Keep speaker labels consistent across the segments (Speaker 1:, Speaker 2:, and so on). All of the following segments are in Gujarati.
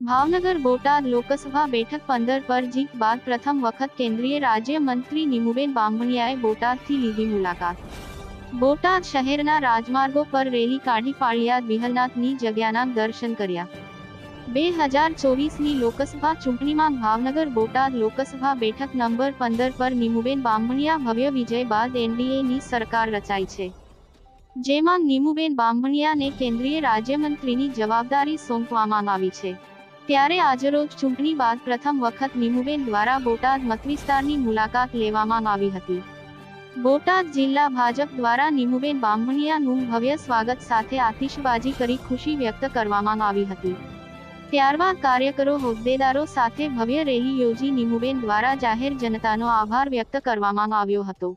Speaker 1: ભાવનગર બોટાદ લોકસભા બેઠક પંદર પર જીત બાદ પ્રથમ વખત કેન્દ્રીય રાજ્યમંત્રી નિમુબેન બામણિયાએ બોટાદથી લીધી મુલાકાત. બોટાદ શહેરના રાજમાર્ગો પર રેલી કાઢી પાળિયાદ વિહલનાથની જગ્યાના દર્શન કર્યા. બે હજાર ચોવીસની લોકસભા ચૂંટણીમાં ભાવનગર બોટાદ લોકસભા બેઠક નંબર પંદર પર નિમુબેન બામણિયા ભવ્ય વિજય બાદ એનડીએની સરકાર રચાઈ છે. જેમાં નિમુબેન બામણિયાને કેન્દ્રીય રાજ્યમંત્રીની જવાબદારી સોંપવામાં આવી છે. ત્યારે આજરોજ ચૂંટણી બાદ પ્રથમ વખત નીમુબેન દ્વારા બોટાદ મતવિસ્તારની મુલાકાત લેવામાં આવી હતી. બોટાદ જિલ્લા ભાજપ દ્વારા નીમુબેન બામણિયાનું ભવ્ય સ્વાગત સાથે આતિશબાજી કરી ખુશી વ્યક્ત કરવામાં આવી હતી. ત્યારબાદ કાર્યકરો હોદ્દેદારો સાથે ભવ્ય રેલી યોજી નીમુબેન દ્વારા જાહેર જનતાનો આભાર વ્યક્ત કરવામાં આવ્યો હતો.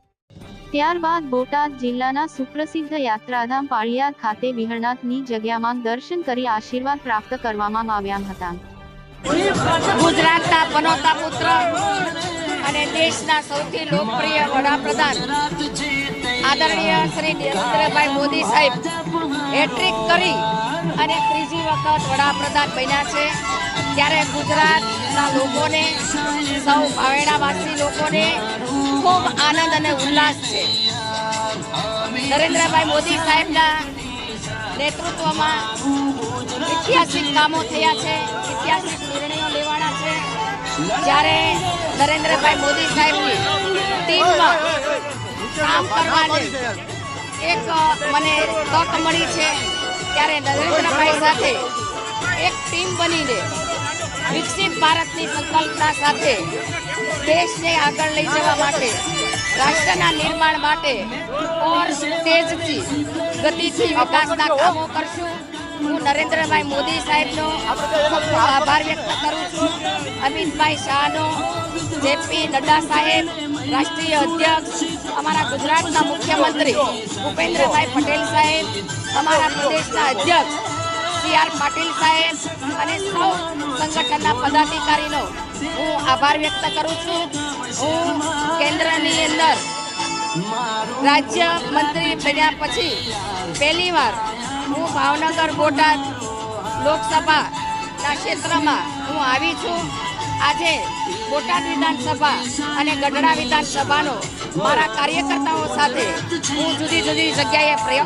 Speaker 1: ત્યારબાદ બોટાદ જિલ્લાના સુપ્રસિદ્ધ યાત્રાધામ પાળિયાદ ખાતે વિહળનાથની જગ્યામાં દર્શન કરી આશીર્વાદ પ્રાપ્ત કરવામાં આવ્યા હતા.
Speaker 2: ગુજરાતના પનોતા પુત્ર અને દેશના સૌથી લોકપ્રિય વડાપ્રધાન આદરણીય શ્રી નરેન્દ્રભાઈ મોદી સાહેબ હેટ્રિક કરી અને ત્રીજી વખત વડાપ્રધાન બન્યા છે. ત્યારે ગુજરાતના લોકોને, સૌ ભાવેણાવાસી લોકોને ખૂબ આનંદ અને ઉલ્લાસ છે. નરેન્દ્રભાઈ મોદી સાહેબના નેતૃત્વમાં ઐતિહાસિક કામો થયા છે, ઐતિહાસિક નિર્ણયો લેવાના છે. જ્યારે નરેન્દ્રભાઈ મોદી સાહેબની ટીમમાં કામ કરવાની એક મને તક મળી છે, ત્યારે નરેન્દ્રભાઈ સાથે એક ટીમ બનીને વિકસિત ભારતની સંકલ્પના સાથે દેશને આગળ લઈ જવા માટે, રાષ્ટ્રના નિર્માણ માટે ઓર તેજથી, ગતિથી વિકાસના કામો કરશું. હું નરેન્દ્રભાઈ મોદી સાહેબનો આભાર વ્યક્ત કરું છું. અમિતભાઈ શાહનો, જેપી નડ્ડા સાહેબ, રાષ્ટ્રીય અધ્યક્ષ, અમારા ગુજરાતના મુખ્યમંત્રી ભૂપેન્દ્રભાઈ પટેલ સાહેબ, અમારા પ્રદેશના અધ્યક્ષ સી પાટીલ સાહેબ અને સૌ સંગઠનના પદાધિકારીનો હું આભાર વ્યક્ત કરું છું. હું કેન્દ્રની અંદર રાજ્ય મંત્રી બન્યા પછી પહેલીવાર હું ભાવનગર બોટાદ લોકસભાના ક્ષેત્રમાં હું આવી છું. આજે બોટાદ વિધાનસભા અને ગઢડા વિધાનસભાનો મારા કાર્યકર્તાઓ સાથે હું જુદી જુદી જગ્યાએ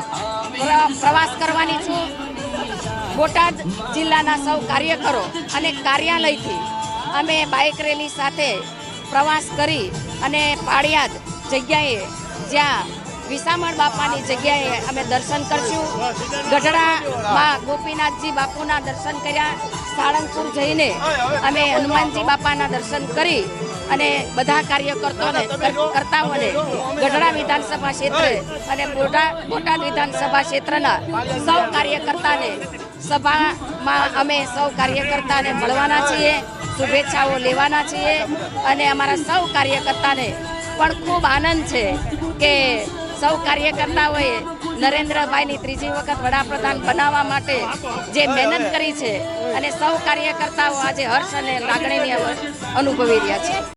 Speaker 2: પ્રવાસ કરવાની છું. બોટાદ જિલ્લાના સૌ કાર્યકરો અને કાર્યાલયથી અમે બાઇક રેલી સાથે પ્રવાસ કરી અને પાળિયાદ જગ્યાએ જ્યાં વિસામણ બાપાની જગ્યાએ અમે દર્શન કરશું. ગઢડામાં ગોપીનાથજી બાપુના દર્શન કર્યા. સાળંગપુર જઈને અમે હનુમાનજી બાપાના દર્શન કરી અને બધા કાર્યકર્તાઓને કરતાઓને ગઢડા વિધાનસભા ક્ષેત્રે અને બોટાદ બોટાદ વિધાનસભા ક્ષેત્રના સૌ કાર્યકર્તાને સભામાં અમે સૌ કાર્યકર્તાને મળવાના છીએ, શુભેચ્છાઓ લેવાના છીએ અને અમારા સૌ કાર્યકર્તાને પણ ખૂબ આનંદ છે કે સૌ કાર્યકર્તાઓએ નરેન્દ્રભાઈની ત્રીજી વખત વડાપ્રધાન બનાવવા માટે જે મહેનત કરી છે અને સૌ કાર્યકર્તાઓ આજે હર્ષ અને લાગણીની અનુભવી રહ્યા છે.